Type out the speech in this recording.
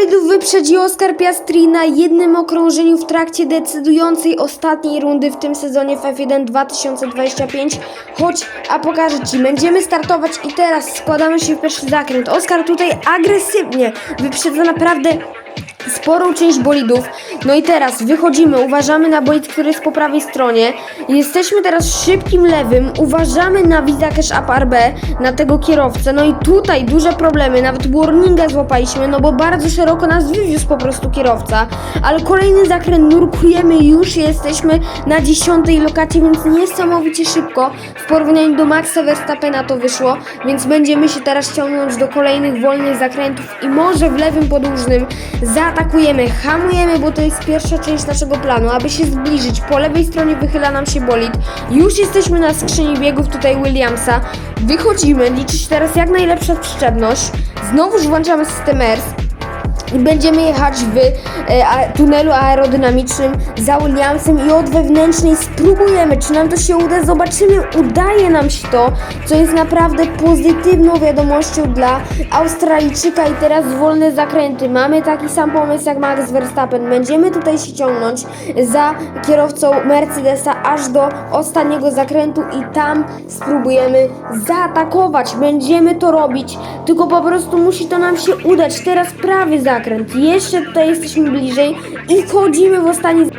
bolidów wyprzedzi Oscar Piastri na jednym okrążeniu w trakcie decydującej ostatniej rundy w tym sezonie w F1 2025. Chodź, a pokażę Ci. Będziemy startować i teraz składamy się w pierwszy zakręt. Oscar tutaj agresywnie wyprzedza naprawdę sporą część bolidów. No i teraz wychodzimy, uważamy na bolid, który jest po prawej stronie. Jesteśmy teraz szybkim lewym, uważamy na Visa Cash Up RB, na tego kierowcę. No i tutaj duże problemy, nawet warninga złapaliśmy, no bo bardzo szeroko nas wywiózł po prostu kierowca. Ale kolejny zakręt nurkujemy już jesteśmy na dziesiątej lokacie, więc niesamowicie szybko w porównaniu do Maxa Verstappena to wyszło, więc będziemy się teraz ciągnąć do kolejnych wolnych zakrętów i może w lewym podłużnym zaatakujemy, hamujemy, bo to jest pierwsza część naszego planu, aby się zbliżyć. Po lewej stronie wychyla nam się bolid. Już jesteśmy na skrzyni biegów tutaj Williamsa. Wychodzimy, liczy się teraz jak najlepsza przyczepność. Znowuż włączamy system ERS będziemy jechać w e, tunelu aerodynamicznym za Williamsem i od wewnętrznej spróbujemy, czy nam to się uda, zobaczymy, udaje nam się to, co jest naprawdę pozytywną wiadomością dla Australijczyka. I teraz wolne zakręty. Mamy taki sam pomysł jak Max Verstappen, będziemy tutaj się ciągnąć za kierowcą Mercedesa aż do ostatniego zakrętu i tam spróbujemy zaatakować, będziemy to robić, tylko po prostu musi to nam się udać, teraz prawy zakręt, jeszcze tutaj jesteśmy bliżej i wchodzimy w ostatni